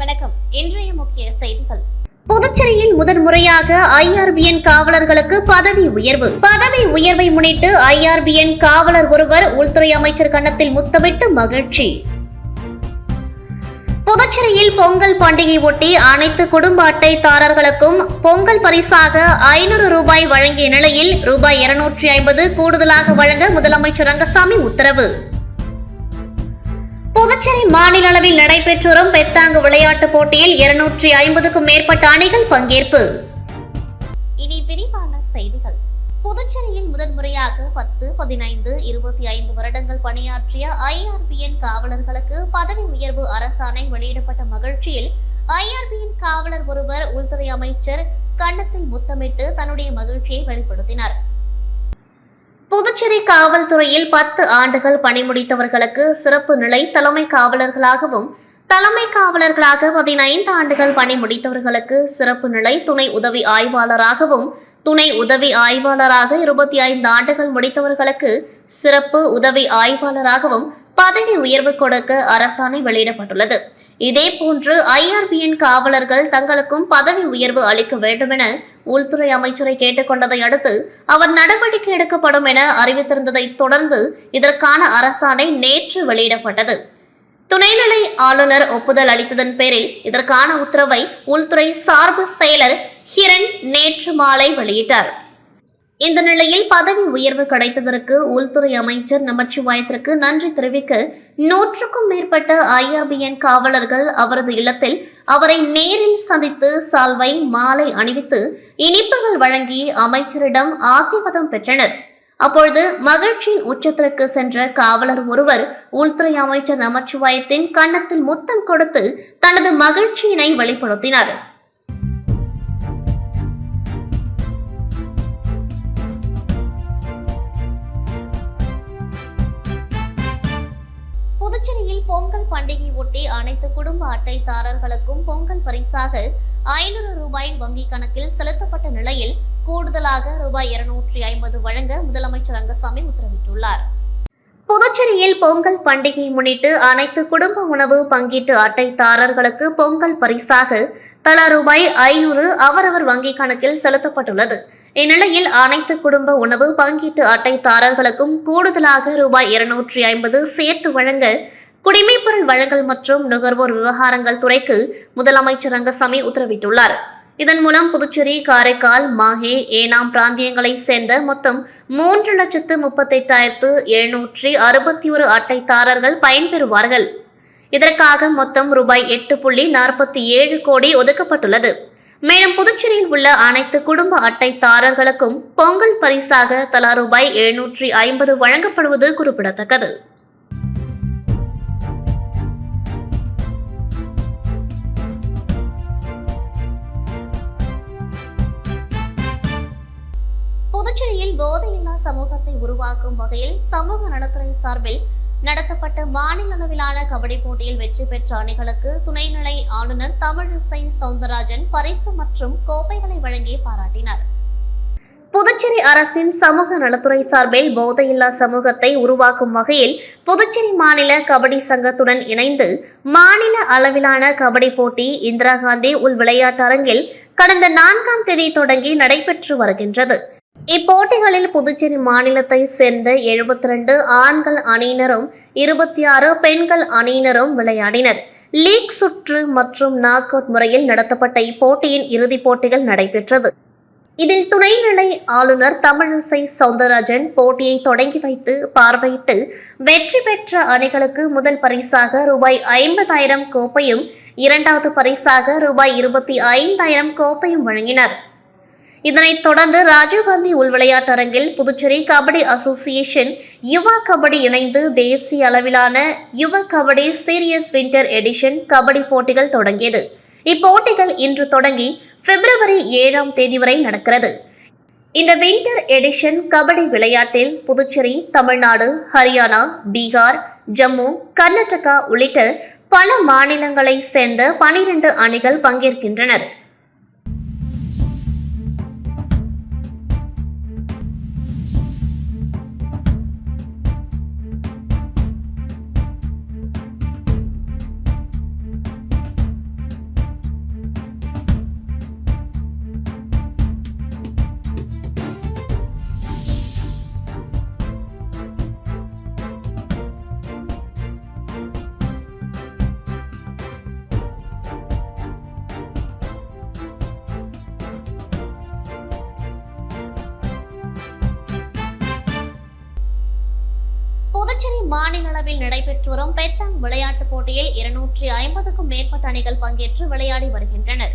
வணக்கம். இன்றைய முக்கிய செய்திகள். புதுச்சேரியில் முதன்முறையாக ஐஆர்பிஎன் காவலர்களுக்கு பதவி உயர்வு. பதவி உயர்வை முன்னிட்டு ஐஆர்பிஎன் காவலர் ஒருவர் உள்துறை அமைச்சர் கன்னத்தில் முத்தமிட்டு மகிழ்ச்சி. புதுச்சேரியில் பொங்கல் பண்டிகை ஒட்டி அனைத்து குடும்ப அட்டைதாரர்களுக்கும் பொங்கல் பரிசாக ஐநூறு ரூபாய் வழங்கிய நிலையில் ரூபாய் இருநூற்றி ஐம்பது கூடுதலாக வழங்க முதலமைச்சர் ரங்கசாமி உத்தரவு. புதுச்சேரி மாநில அளவில் நடைபெற்று வரும் பெத்தாங்கு விளையாட்டுப் போட்டியில் இருநூற்றி ஐம்பதுக்கும் மேற்பட்ட அணிகள் பங்கேற்பு. முதன்முறையாக பத்து பதினைந்து இருபத்தி ஐந்து வருடங்கள் பணியாற்றிய ஐஆர்பிஎன் காவலர்களுக்கு பதவி உயர்வு அரசாணை வெளியிடப்பட்ட மகிழ்ச்சியில் ஐஆர்பிஎன் காவலர் ஒருவர் உள்துறை அமைச்சர் கன்னத்தில் முத்தமிட்டு தன்னுடைய மகிழ்ச்சியை வெளிப்படுத்தினார். புதுச்சேரி காவல்துறையில் பத்து ஆண்டுகள் பணி முடித்தவர்களுக்கு சிறப்பு நிலை தலைமை காவலர்களாகவும் தலைமை காவலர்களாக பதினைந்து ஆண்டுகள் பணி முடித்தவர்களுக்கு சிறப்பு நிலை துணை உதவி ஆய்வாளராகவும் துணை உதவி ஆய்வாளராக இருபத்தி ஐந்து ஆண்டுகள் முடித்தவர்களுக்கு சிறப்பு உதவி ஆய்வாளராகவும் பதவி உயர்வு கொடுக்க அரசாணை வெளியிடப்பட்டுள்ளது. இதேபோன்று ஐஆர்பியின் காவலர்கள் தங்களுக்கும் பதவி உயர்வு அளிக்க வேண்டுமென உள்துறை அமைச்சரை கேட்டுக்கொண்டதை அடுத்து அவர் நடவடிக்கை எடுக்கப்படும் என அறிவித்திருந்ததை தொடர்ந்து இதற்கான அரசாணை நேற்று வெளியிடப்பட்டது. துணைநிலை ஆளுநர் ஒப்புதல் அளித்ததன் பேரில் இதற்கான உத்தரவை உள்துறை சார்பு செயலர் ஹிரண் நேற்று மாலை வெளியிட்டார். இந்த நிலையில் பதவி உயர்வு கிடைத்ததற்கு உள்துறை அமைச்சர் நமச்சிவாயத்திற்கு நன்றி தெரிவிக்க நூற்றுக்கும் மேற்பட்ட ஐஆர்பிஎன் காவலர்கள் அவரது இல்லத்தில் அவரை நேரில் சந்தித்து சால்வை மாலை அணிவித்து இனிப்புகள் வழங்கி அமைச்சரிடம் ஆசீர்வாதம் பெற்றனர். அப்பொழுது மகிழ்ச்சியின் உச்சத்திற்கு சென்ற காவலர் ஒருவர் உள்துறை அமைச்சர் நமச்சிவாயத்தின் கன்னத்தில் முத்தம் கொடுத்து தனது மகிழ்ச்சியினை வெளிப்படுத்தினார். பொங்கல் பண்டிகை ஒட்டி அனைத்து குடும்ப அட்டைதாரர்களுக்கும் பொங்கல் பரிசாக ஐநூறு ரூபாய் வங்கி கணக்கில் செலுத்தப்பட்ட நிலையில் கூடுதலாக ரூபாய் இருநூற்றி ஐம்பது வழங்க முதலமைச்சர் ரங்கசாமி உத்தரவிட்டுள்ளார். புதுச்சேரியில் பொங்கல் பண்டிகை முன்னிட்டு அனைத்து குடும்ப உணவு பங்கீட்டு அட்டைதாரர்களுக்கு பொங்கல் பரிசாக தலா ரூபாய் ஐநூறு அவரவர் வங்கி கணக்கில் செலுத்தப்பட்டுள்ளது. இந்நிலையில் அனைத்து குடும்ப உணவு பங்கீட்டு அட்டைதாரர்களுக்கும் கூடுதலாக ரூபாய் இருநூற்றி ஐம்பது சேர்த்து வழங்க குடிமைப்பொருள் வழங்கல் மற்றும் நுகர்வோர் விவகாரங்கள் துறைக்கு முதலமைச்சர் ரங்கசாமி உத்தரவிட்டுள்ளார். இதன் மூலம் புதுச்சேரி காரைக்கால் மாஹே ஏனாம் பிராந்தியங்களைச் சேர்ந்த மொத்தம் மூன்று லட்சத்து முப்பத்தெட்டாயிரத்து எழுநூற்றி அறுபத்தி ஒரு அட்டைதாரர்கள் பயன்பெறுவார்கள். இதற்காக மொத்தம் ரூபாய் எட்டு புள்ளி நாற்பத்தி ஏழு கோடி ஒதுக்கப்பட்டுள்ளது. மேலும் புதுச்சேரியில் உள்ள அனைத்து குடும்ப அட்டைதாரர்களுக்கும் பொங்கல் பரிசாக தலா ரூபாய் எழுநூற்றி ஐம்பது வழங்கப்படுவது குறிப்பிடத்தக்கது. போதையில்லா சமூகத்தை உருவாக்கும் வகையில் சமூக நலத்துறை சார்பில் நடத்தப்பட்ட மாநில அளவிலான கபடி போட்டியில் வெற்றி பெற்ற அணிகளுக்கு துணைநிலை ஆளுநர் தமிழிசை சவுந்தரராஜன் பரிசு மற்றும் கோப்பைகளை வழங்கி பாராட்டினார். புதுச்சேரி அரசின் சமூக நலத்துறை சார்பில் போதையில்லா சமூகத்தை உருவாக்கும் வகையில் புதுச்சேரி மாநில கபடி சங்கத்துடன் இணைந்து மாநில அளவிலான கபடி போட்டி இந்திரா காந்தி உள் விளையாட்டரங்கில் கடந்த நான்காம் தேதி தொடங்கி நடைபெற்று வருகின்றது. இப்போட்டிகளில் புதுச்சேரி மாநிலத்தை சேர்ந்த எழுபத்தி ரெண்டு ஆண்கள் அணியினரும் இருபத்தி ஆறு பெண்கள் அணியினரும் விளையாடினர். லீக் சுற்று மற்றும் நாக் அவுட் முறையில் நடத்தப்பட்ட இப்போட்டியின் இறுதிப் போட்டிகள் நடைபெற்றது. இதில் துணைநிலை ஆளுநர் தமிழிசை சவுந்தரராஜன் போட்டியை தொடங்கி வைத்து பார்வையிட்டு வெற்றி பெற்ற அணிகளுக்கு முதல் பரிசாக ரூபாய் ஐம்பதாயிரம் கோப்பையும் இரண்டாவது பரிசாக ரூபாய் இருபத்தி ஐந்தாயிரம் கோப்பையும் வழங்கினார். இதனைத் தொடர்ந்து ராஜீவ்காந்தி உள் விளையாட்டரங்கில் புதுச்சேரி கபடி அசோசியேஷன் யுவா கபடி இணைந்து தேசிய அளவிலான Yuva kabaddi series winter edition kabaddi போட்டிகள் தொடங்கியது. இப்போட்டிகள் இன்று தொடங்கி பிப்ரவரி ஏழாம் தேதி வரை நடக்கிறது. இந்த வின்டர் எடிஷன் கபடி விளையாட்டில் புதுச்சேரி தமிழ்நாடு ஹரியானா பீகார் ஜம்மு கர்நாடகா உள்ளிட்ட பல மாநிலங்களைச் சேர்ந்த பனிரெண்டு அணிகள் பங்கேற்கின்றனர். மாநில அளவில் நடைபெற்று வரும் பெத்தாங் விளையாட்டுப் போட்டியில் இருநூற்றி ஐம்பதுக்கும் மேற்பட்ட அணிகள் பங்கேற்று விளையாடி வருகின்றனர்.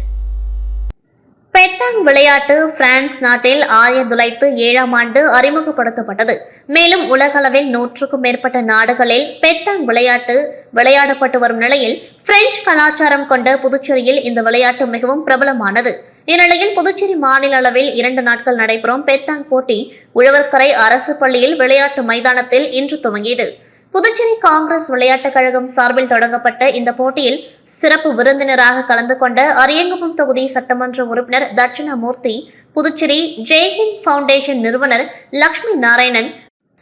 பெட்டாங் விளையாட்டு பிரான்ஸ் நாட்டில் ஆயிரத்தி தொள்ளாயிரத்து ஏழாம் ஆண்டு அறிமுகப்படுத்தப்பட்டது. மேலும் உலகளவில் நூற்றுக்கும் மேற்பட்ட நாடுகளில் பெத்தாங் விளையாட்டு விளையாடப்பட்டு வரும் நிலையில் பிரெஞ்சு கலாச்சாரம் கொண்ட புதுச்சேரியில் இந்த விளையாட்டு மிகவும் பிரபலமானது. இந்நிலையில் புதுச்சேரி மாநில அளவில் இரண்டு நாட்கள் நடைபெறும் பெத்தாங் போட்டி உழவர்கரை அரசு பள்ளியில் விளையாட்டு மைதானத்தில் இன்று துவங்கியது. புதுச்சேரி காங்கிரஸ் விளையாட்டுக் கழகம் சார்பில் தொடங்கப்பட்ட இந்த போட்டியில் சிறப்பு விருந்தினராக கலந்து கொண்ட அரியங்குப்பம் தொகுதி சட்டமன்ற உறுப்பினர் தட்சிணாமூர்த்தி புதுச்சேரி ஜெய்ஹிந்த் ஃபவுண்டேஷன் நிறுவனர் லக்ஷ்மி நாராயணன்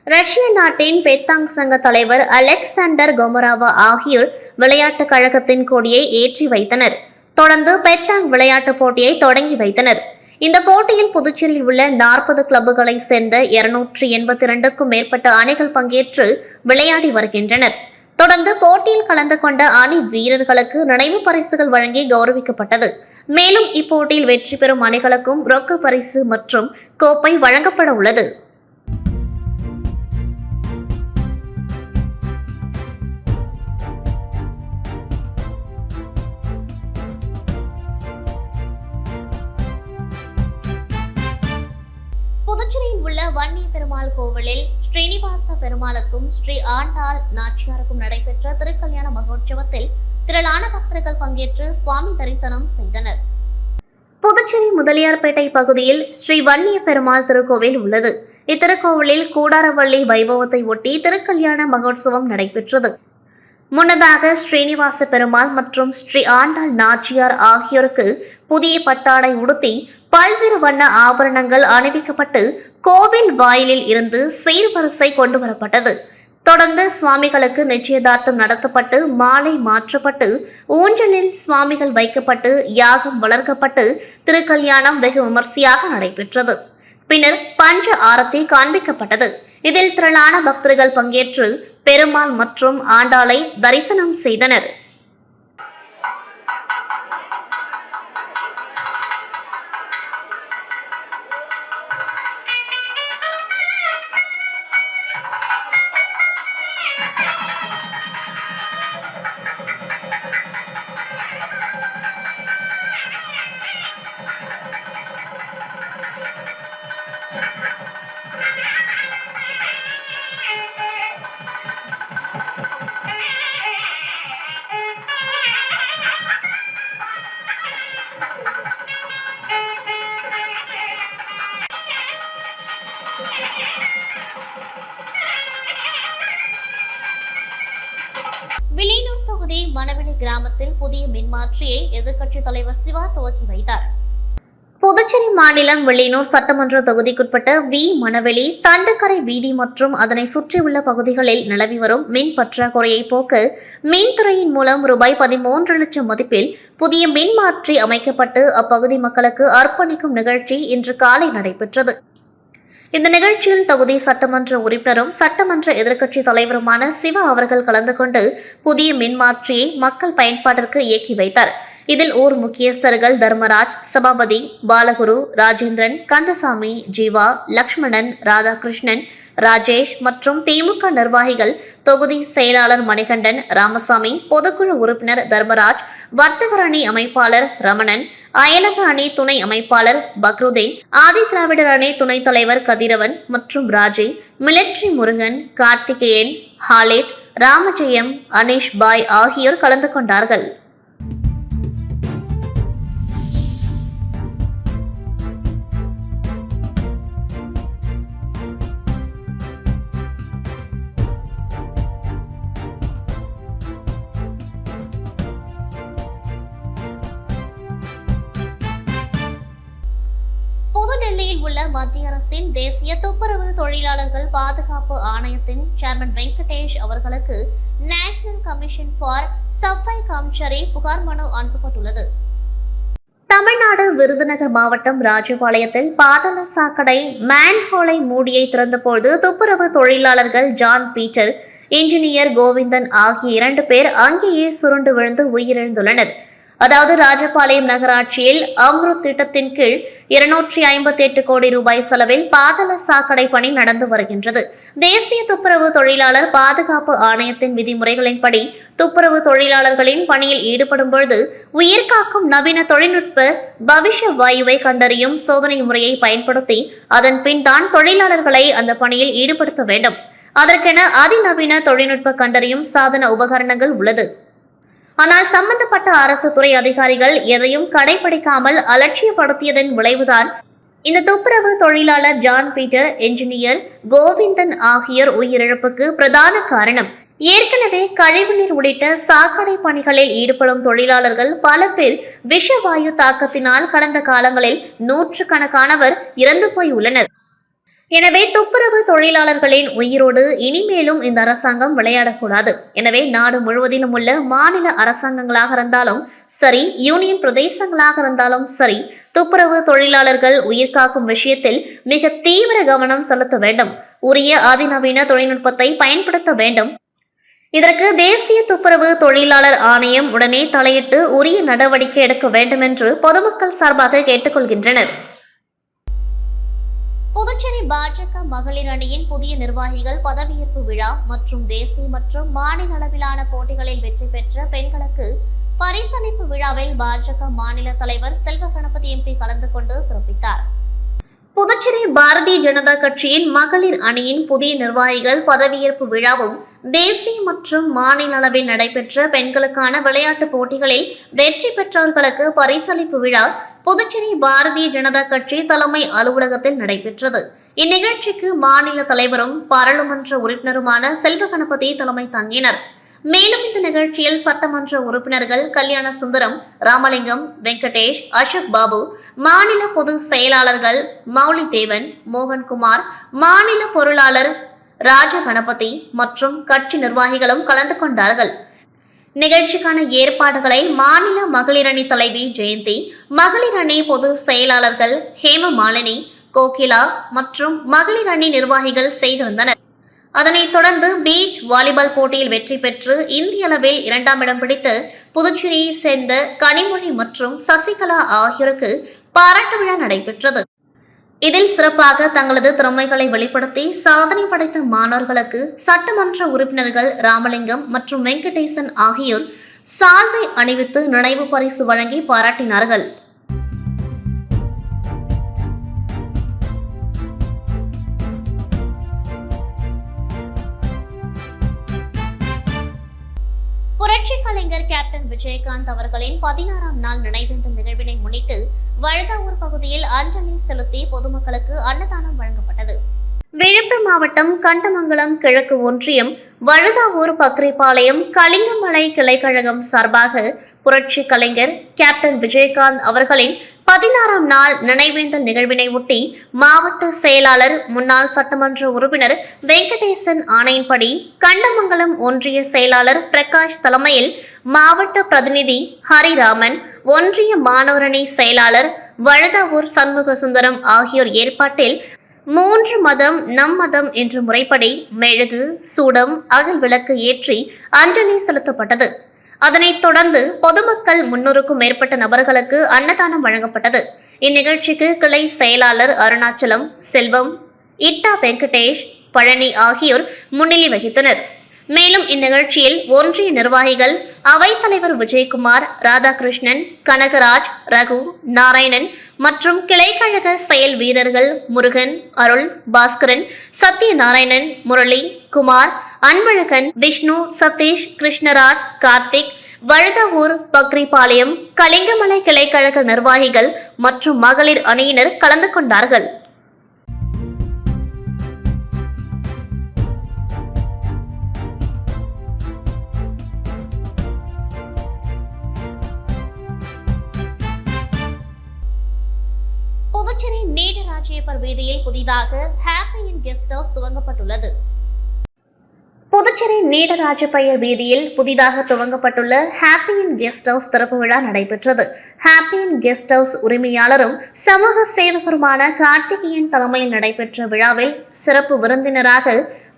ரஷ்ய நாட்டின் பெத்தாங் சங்க தலைவர் அலெக்சாண்டர் கோமராவா ஆகியோர் விளையாட்டுக் கழகத்தின் கொடியை ஏற்றி வைத்தனர். தொடர்ந்து பெத்தாங் விளையாட்டுப் போட்டியை தொடங்கி வைத்தனர். இந்த போட்டியில் புதுச்சேரியில் உள்ள நாற்பது கிளப்புகளை சேர்ந்த இருநூற்றி எண்பத்தி இரண்டுக்கும் மேற்பட்ட அணிகள் பங்கேற்று விளையாடி வருகின்றனர். தொடர்ந்து போட்டியில் கலந்து கொண்ட அணி வீரர்களுக்கு நினைவு பரிசுகள் வழங்கி கௌரவிக்கப்பட்டது. மேலும் இப்போட்டியில் வெற்றி பெறும் அணிகளுக்கும் ரொக்க பரிசு மற்றும் கோப்பை வழங்கப்பட உள்ளது. பெருமாளுக்கும் ஸ்ரீ ஆண்டாள் நாச்சியாருக்கும் நடைபெற்ற திருக்கல்யாண மகோற்சவத்தில் திரளான பக்தர்கள் பங்கேற்று சுவாமி தரிசனம் செய்தனர். புதுச்சேரி முதலியார்பேட்டை பகுதியில் ஸ்ரீ வன்னிய பெருமாள் திருக்கோவில் உள்ளது. இத்திருக்கோவிலில் கூடாரவள்ளி வைபவத்தை ஒட்டி திருக்கல்யாண மகோற்சவம் நடைபெற்றது. முன்னதாக ஸ்ரீனிவாச பெருமாள் மற்றும் ஸ்ரீ ஆண்டாள் நாச்சியார் ஆகியோருக்கு புதிய பட்டாடை உடுத்தி பல்வேறு வண்ண ஆபரணங்கள் அணிவிக்கப்பட்டு கோவில் வாயிலில் இருந்து சீர்வரிசை கொண்டு வரப்பட்டது தொடர்ந்து சுவாமிகளுக்கு நிச்சயதார்த்தம் நடத்தப்பட்டு மாலை மாற்றப்பட்டு ஊஞ்சலில் சுவாமிகள் வைக்கப்பட்டு யாகம் வளர்க்கப்பட்டு திருக்கல்யாணம் வெகு விமர்சையாக நடைபெற்றது. பின்னர் பஞ்ச ஆரத்தி காண்பிக்கப்பட்டது. இதில் திரளான பக்தர்கள் பங்கேற்று பெருமாள் மற்றும் ஆண்டாளை தரிசனம் செய்தனர். வில்லியனூர் தொகுதி மணவெளி கிராமத்தில் புதிய மின்மாற்றியை எதிர்க்கட்சித் தலைவர் சிவா துவக்கி வைத்தார். புதுச்சேரி மாநிலம் வெள்ளியனூர் சட்டமன்ற தொகுதிக்குட்பட்ட வி. மணவெளி தண்டுக்கரை வீதி மற்றும் அதனை சுற்றியுள்ள பகுதிகளில் நிலவி வரும் மின் பற்றாக்குறையை போக்க மின்துறையின் மூலம் ரூபாய் பதிமூன்று லட்சம் மதிப்பில் புதிய மின்மாற்றி அமைக்கப்பட்டு அப்பகுதி மக்களுக்கு அர்ப்பணிக்கும் நிகழ்ச்சி இன்று காலை நடைபெற்றது. இந்த நிகழ்ச்சியில் தொகுதி சட்டமன்ற உறுப்பினரும் சட்டமன்ற எதிர்க்கட்சி தலைவருமான சிவா அவர்கள் கலந்து கொண்டு புதிய மின்மாற்றியை மக்கள் பயன்பாட்டிற்கு இயக்கி வைத்தார். இதில் ஊர் முக்கியஸ்தர்கள் தர்மராஜ் சபாபதி பாலகுரு ராஜேந்திரன் கந்தசாமி ஜீவா லக்ஷ்மணன் ராதாகிருஷ்ணன் ராஜேஷ் மற்றும் திமுக நிர்வாகிகள் தொகுதி செயலாளர் மணிகண்டன் ராமசாமி பொதுக்குழு உறுப்பினர் தர்மராஜ் வர்த்தகரணி அமைப்பாளர் ரமணன் அயலக அணி துணை அமைப்பாளர் பக்ருதீன் ஆதி திராவிடர் அணி துணைத் தலைவர் கதிரவன் மற்றும் ராஜே மிலிட்ரி முருகன் கார்த்திகேயன் ஹாலேத் ராமஜெயம் அனீஷ் பாய் ஆகியோர் கலந்து கொண்டார்கள். உள்ள மத்திய அரசின் தேசிய துப்புரவு தொழிலாளர்கள் பாதுகாப்பு ஆணையத்தின் சேர்மன் வெங்கடேஷ் அவர்களுக்கு national commission for Safai Karamchari புகார் மனு அனுப்பப்பட்டுள்ளது. தமிழ்நாடு விருதுநகர் மாவட்டம் ராஜபாளையத்தில் பாதாள சாக்கடை மேன்ஹோலை மூடியை திறந்தபோது துப்புரவு தொழிலாளர்கள் ஜான் பீட்டர் இன்ஜினியர் கோவிந்தன் ஆகிய இரண்டு பேர் அங்கேயே சுருண்டு விழுந்து உயிரிழந்துள்ளனர். அதாவது ராஜபாளையம் நகராட்சியில் அம்ருத் திட்டத்தின் கீழ் இருநூற்றி ஐம்பத்தி எட்டு கோடி ரூபாய் செலவில் பாதள சாக்கடை பணி நடந்து வருகின்றது. தேசிய துப்புரவு தொழிலாளர் பாதுகாப்பு ஆணையத்தின் விதிமுறைகளின்படி துப்புரவு தொழிலாளர்களின் பணியில் ஈடுபடும் பொழுது உயிர்காக்கும் நவீன தொழில்நுட்ப பவிஷ வாயுவை கண்டறியும் சோதனை முறையை பயன்படுத்தி அதன் பின் தான் தொழிலாளர்களை அந்த பணியில் ஈடுபடுத்த வேண்டும். அதற்கென அதிநவீன தொழில்நுட்ப கண்டறியும் சாதன உபகரணங்கள் உள்ளது. ஆனால் சம்பந்தப்பட்ட அரசு துறை அதிகாரிகள் எதையும் கடைபிடிக்காமல் அலட்சியப்படுத்தியதன் விளைவுதான் இந்த துப்புரவு தொழிலாளர் ஜான் பீட்டர் என்ஜினியர் கோவிந்தன் ஆகியோர் உயிரிழப்புக்கு பிரதான காரணம். ஏற்கனவே கழிவுநீர் உள்ளிட்ட சாக்கடை பணிகளில் ஈடுபடும் தொழிலாளர்கள் பல பேர் விஷவாயு தாக்கத்தினால் கடந்த காலங்களில் நூற்றுக்கணக்கானவர் இறந்து போய் உள்ளனர். எனவே துப்புரவு தொழிலாளர்களின் உயிரோடு இனிமேலும் இந்த அரசாங்கம் விளையாடக்கூடாது. எனவே நாடு முழுவதிலும் உள்ள மாநில அரசாங்கங்களாக இருந்தாலும் சரி யூனியன் பிரதேசங்களாக இருந்தாலும் சரி துப்புரவு தொழிலாளர்கள் உயிர் காக்கும் விஷயத்தில் மிக தீவிர கவனம் செலுத்த வேண்டும். உரிய அதிநவீன தொழில்நுட்பத்தை பயன்படுத்த வேண்டும். இதற்கு தேசிய துப்புரவு தொழிலாளர் ஆணையம் உடனே தலையிட்டு உரிய நடவடிக்கை எடுக்க வேண்டும் என்று பொதுமக்கள் சார்பாக கேட்டுக்கொள்கின்றனர். பாஜக மகளிர் அணியின் புதிய நிர்வாகிகள் பதவியேற்பு விழா மற்றும் தேசிய மற்றும் மாநில அளவிலான போட்டிகளில் வெற்றி பெற்ற பெண்களுக்கு பரிசளிப்பு விழாவில் பாஜக மாநில தலைவர் செல்வ கணபதி எம்பி கலந்து கொண்டு சிறப்பித்தார். புதுச்சேரி பாரதிய ஜனதா கட்சியின் மகளிர் அணியின் புதிய நிர்வாகிகள் பதவியேற்பு விழாவும் தேசிய மற்றும் மாநில அளவில் நடைபெற்ற பெண்களுக்கான விளையாட்டுப் போட்டிகளில் வெற்றி பெற்றவர்களுக்கு பரிசளிப்பு விழா புதுச்சேரி பாரதிய ஜனதா கட்சி தலைமை அலுவலகத்தில் நடைபெற்றது. இந்நிகழ்ச்சிக்கு மாநில தலைவரும் பாராளுமன்ற உறுப்பினருமான செல்வ கணபதி தலைமை தாங்கினர். மேலும் இந்த நிகழ்ச்சியில் சட்டமன்ற உறுப்பினர்கள் கல்யாண சுந்தரம் ராமலிங்கம் வெங்கடேஷ் அசோக் பாபு மாநில பொது செயலாளர்கள் மௌலி தேவன் மோகன்குமார் மாநில பொருளாளர் ராஜ கணபதி மற்றும் கட்சி நிர்வாகிகளும் கலந்து கொண்டார்கள். நிகழ்ச்சிக்கான ஏற்பாடுகளை மாநில மகளிரணி தலைவி ஜெயந்தி மகளிரணி பொது செயலாளர்கள் ஹேம மாலினி கோகிலா மற்றும் மகளிர் அணி நிர்வாகிகள் செய்திருந்தனர் அதனைத் தொடர்ந்து பீச் வாலிபால் போட்டியில் வெற்றி பெற்று இந்திய அளவில் இரண்டாம் இடம் பிடித்து புதுச்சேரியை சேர்ந்த கனிமொழி மற்றும் சசிகலா ஆகியோருக்கு பாராட்டு விழா நடைபெற்றது. இதில் சிறப்பாக தங்களது திறமைகளை வெளிப்படுத்தி சாதனை படைத்த மாணவர்களுக்கு சட்டமன்ற உறுப்பினர்கள் ராமலிங்கம் மற்றும் வெங்கடேசன் ஆகியோர் சால்வை அணிவித்து நினைவு பரிசு வழங்கி பாராட்டினார்கள். புரட்சி கலைஞர் கேப்டன் விஜயகாந்த் அவர்களின் பதினாறாம் நாள் நினைவேந்த நிகழ்வினை முன்னிட்டு வழுதாவூர் பகுதியில் அஞ்சலி செலுத்தி பொதுமக்களுக்கு அன்னதானம் வழங்கப்பட்டது. விழுப்புரம் மாவட்டம் கண்டமங்கலம் கிழக்கு ஒன்றியம் வழுதாவூர் பக்ரிபாளையம் கலிங்கமலை கிளைக்கழகம் சார்பாக புரட்சி கலைஞர் கேப்டன் விஜயகாந்த் அவர்களின் பதினாறாம் நாள் நினைவேந்தல் நிகழ்வினை ஒட்டி மாவட்ட செயலாளர் முன்னாள் சட்டமன்ற உறுப்பினர் வெங்கடேசன் ஆணையின்படி கண்டமங்கலம் ஒன்றிய செயலாளர் பிரகாஷ் தலைமையில் மாவட்ட பிரதிநிதி ஹரிராமன் ஒன்றிய மாணவரணி செயலாளர் வழுதாவூர் சண்முக சுந்தரம் ஆகியோர் ஏற்பாட்டில் மூன்று மதம் நம் மதம் என்ற முறைப்படி மெழுகு சூடம் அகல் விளக்கு ஏற்றி அஞ்சலி செலுத்தப்பட்டது. அதனைத் தொடர்ந்து பொதுமக்கள் முன்னூறுக்கும் மேற்பட்ட நபர்களுக்கு அன்னதானம் வழங்கப்பட்டது. இந்நிகழ்ச்சிக்கு கிளை செயலாளர் அருணாச்சலம் செல்வம் இட்டா வெங்கடேஷ் பழனி ஆகியோர் முன்னிலை வகித்தனர். மேலும் இந்நிகழ்ச்சியில் ஒன்றிய நிர்வாகிகள் அவைத்தலைவர் விஜயகுமார் ராதாகிருஷ்ணன் கனகராஜ் ரகு நாராயணன் மற்றும் கிளைக்கழக செயல் வீரர்கள் முருகன் அருள் பாஸ்கரன் சத்யநாராயணன் முரளி குமார் அன்பழகன் விஷ்ணு சதீஷ் கிருஷ்ணராஜ் கார்த்திக் வழுதவூர் பக்ரிபாளையம் கலிங்கமலை கிளைக்கழக நிர்வாகிகள் மற்றும் மகளிர் அணியினர் கலந்து கொண்டார்கள். புதுச்சேரி நீடராஜியப்பர் வீதியில் புதிதாக ஹாப்பியின் கெஸ்ட் ஹவுஸ் துவங்கப்பட்டுள்ளது. புதுச்சேரி நீடராஜப்பையர் வீதியில் புதிதாக துவங்கப்பட்டுள்ள ஹாப்பியின் கெஸ்ட் ஹவுஸ் திறப்பு விழா நடைபெற்றது. ஹாப்பியின் கெஸ்ட் ஹவுஸ் உரிமையாளரும் சமூக சேவகருமான கார்த்திகேயன் தலைமையில் நடைபெற்ற விழாவில் சிறப்பு விருந்தினராக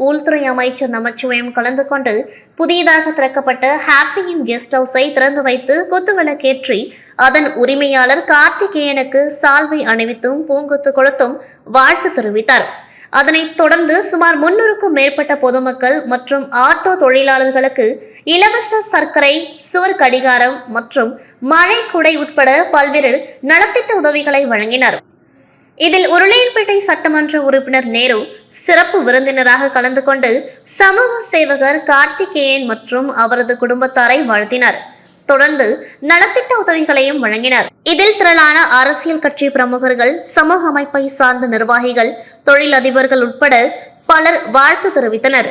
உள்துறை அமைச்சர் நமச்சிவயம் கலந்து கொண்டு புதிதாக திறக்கப்பட்ட ஹாப்பியின் கெஸ்ட் ஹவுஸை திறந்து வைத்து குத்துவிளக்கேற்றி அதன் உரிமையாளர் கார்த்திகேயனுக்கு சால்வை அணிவித்தும் பூங்கொத்து கொடுத்தும் வாழ்த்து தெரிவித்தார். அதனைத் தொடர்ந்து சுமார் முன்னூறுக்கும் மேற்பட்ட பொதுமக்கள் மற்றும் ஆட்டோ தொழிலாளர்களுக்கு இலவச சர்க்கரை சுவர் கடிகாரம் மற்றும் மழை குடை உட்பட பல்வேறு நலத்திட்ட உதவிகளை வழங்கினர். இதில் உருளையன்பேட்டை சட்டமன்ற உறுப்பினர் நேரு சிறப்பு விருந்தினராக கலந்து கொண்டு சமூக சேவகர் கார்த்திகேயன் மற்றும் அவரது குடும்பத்தாரை வாழ்த்தினார். தொடர்ந்து நலத்திட்ட உதவிகளையும் வழங்கினர். இதில் திரளான அரசியல் கட்சி பிரமுகர்கள் சமூக அமைப்பை சார்ந்த நிர்வாகிகள் தொழிலதிபர்கள் உட்பட பலர் வாழ்த்து தெரிவித்தனர்.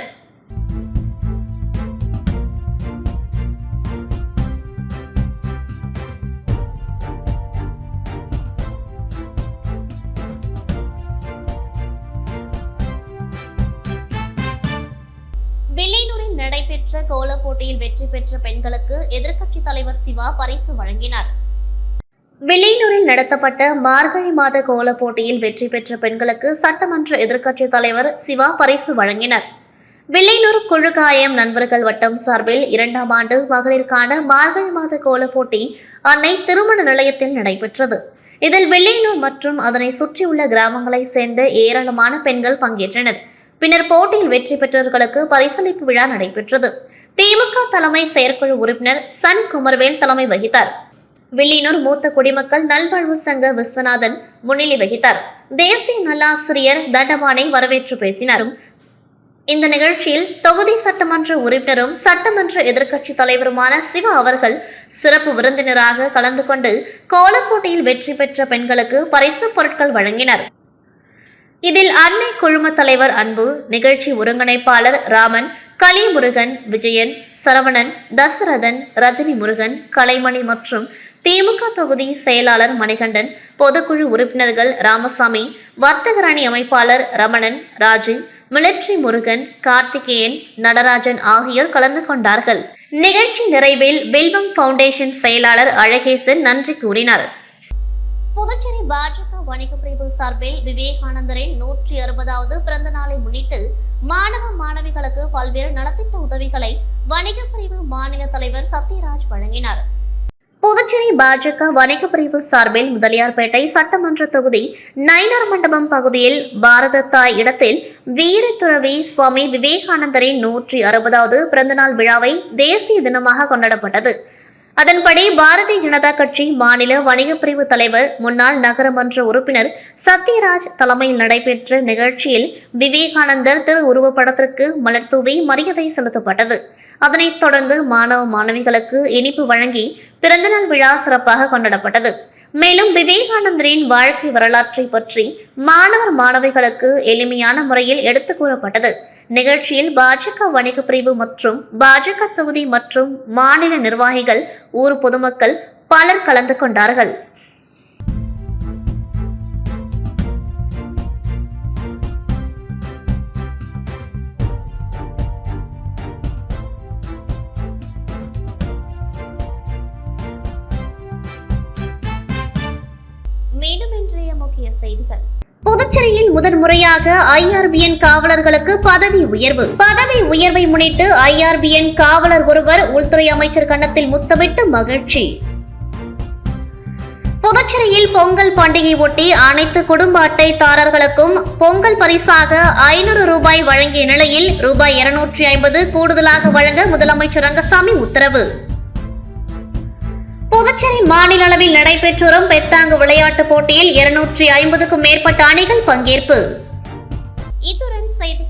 நடைபெற்ற கோலப் போட்டியில் வெற்றி பெற்ற பெண்களுக்கு எதிர்க்கட்சி தலைவர் சிவா பரிசு வழங்கினார். வில்லியனூரில் நடத்தப்பட்ட மார்கழி மாத கோல போட்டியில் வெற்றி பெற்ற பெண்களுக்கு சட்டமன்ற எதிர்க்கட்சித் தலைவர் சிவா பரிசு வழங்கினார். வில்லியனூர் குழுகாயம் நண்பர்கள் வட்டம் சார்பில் இரண்டாம் ஆண்டு மகளிருக்கான மார்கழி மாத கோல போட்டி அன்னை திருமண நிலையத்தில் நடைபெற்றது. இதில் வில்லியனூர் மற்றும் அதனை சுற்றியுள்ள கிராமங்களைச் சேர்ந்த ஏராளமான பெண்கள் பங்கேற்றனர். பின்னர் போட்டியில் வெற்றி பெற்றவர்களுக்கு பரிசளிப்பு விழா நடைபெற்றது. திமுக தலைமை செயற்குழு உறுப்பினர் சன் குமர்வேல் தலைமை வகித்தார். வில்லியனூர் மூத்த குடிமக்கள் நல்வாழ்வு சங்க விஸ்வநாதன் முன்னிலை வகித்தார். தேசிய நல்லாசிரியர் தண்டபானை வரவேற்று பேசினாரும் இந்த நிகழ்ச்சியில் தொகுதி சட்டமன்ற உறுப்பினரும் சட்டமன்ற எதிர்க்கட்சி தலைவருமான சிவா அவர்கள் சிறப்பு விருந்தினராக கலந்து கொண்டு கோலப்போட்டியில் வெற்றி பெற்ற பெண்களுக்கு பரிசுப் பொருட்கள் வழங்கினர். இதில் அன்னை குழும தலைவர் அன்பு நிகழ்ச்சி ஒருங்கிணைப்பாளர் ராமன் கலிமுருகன் விஜயன் சரவணன் தசரதன் ரஜினி முருகன் கலைமணி மற்றும் திமுக தொகுதி செயலாளர் மணிகண்டன் பொதுக்குழு உறுப்பினர்கள் ராமசாமி வர்த்தகர் அணி அமைப்பாளர் ரமணன் ராஜு மிலிட்ரி முருகன் கார்த்திகேயன் நடராஜன் ஆகியோர் கலந்து கொண்டார்கள். நிகழ்ச்சி நிறைவில் வில்வம் ஃபவுண்டேஷன் செயலாளர் அழகேசன் நன்றி கூறினார். புதுச்சேரி பாஜக வணிக பிரிவு சார்பில் விவேகானந்தரின் நூற்றி அறுபதாவது பிறந்த நாளை முன்னிட்டு மாணவ மாணவிகளுக்கு பல்வேறு நலத்திட்ட உதவிகளை வணிக பிரிவு மாநில தலைவர் சத்யராஜ் வழங்கினார். புதுச்சேரி பாஜக வணிக பிரிவு சார்பில் முதலியார்பேட்டை சட்டமன்ற தொகுதி நயினார் மண்டபம் பகுதியில் பாரத தாய் இடத்தில் வீரத்துறவி சுவாமி விவேகானந்தரின் நூற்றி அறுபதாவது பிறந்தநாள் விழாவை தேசிய தினமாக கொண்டாடப்பட்டது. அதன்படி பாரதிய ஜனதா கட்சி மாநில வணிகப் பிரிவு தலைவர் முன்னாள் நகரமன்ற உறுப்பினர் சத்யராஜ் தலைமையில் நடைபெற்ற நிகழ்ச்சியில் விவேகானந்தர் திரு உருவப்படத்திற்கு மலர்தூவி மரியாதை செலுத்தப்பட்டது. அதனைத் தொடர்ந்து மாணவ மாணவிகளுக்கு இனிப்பு வழங்கி பிறந்தநாள் விழா சிறப்பாக கொண்டாடப்பட்டது. மேலும் விவேகானந்தரின் வாழ்க்கை வரலாற்றை பற்றி மாணவர் மாணவிகளுக்கு எளிமையான முறையில் எடுத்து கூறப்பட்டது. நிகழ்ச்சியில் பாஜக வணிக பிரிவு மற்றும் பாஜக தொகுதி மற்றும் மாநில நிர்வாகிகள் ஊர் பொதுமக்கள் பலர் கலந்து கொண்டார்கள். முக்கிய செய்திகள். புதுச்சேரியில் முதன்முறையாக ஐஆர்பிஎன் காவலர்களுக்கு பதவி உயர்வு. பதவி உயர்வை முன்னிட்டு ஐஆர்பிஎன் காவலர் ஒருவர் உள்துறை அமைச்சர் கன்னத்தில் முத்தமிட்டு மகிழ்ச்சி. புதுச்சேரியில் பொங்கல் பண்டிகை ஒட்டி அனைத்து குடும்ப அட்டைதாரர்களுக்கும் பொங்கல் பரிசாக ஐநூறு ரூபாய் வழங்கிய நிலையில் ரூபாய் இருநூற்றி ஐம்பது கூடுதலாக வழங்க முதலமைச்சர் ரங்கசாமி உத்தரவு. புதுச்சேரி மாநில அளவில் நடைபெற்று வரும் பெத்தாங்கு விளையாட்டுப் போட்டியில் இருநூற்றி ஐம்பதுக்கும் மேற்பட்ட அணிகள் பங்கேற்பு. இத்துடன் செய்தி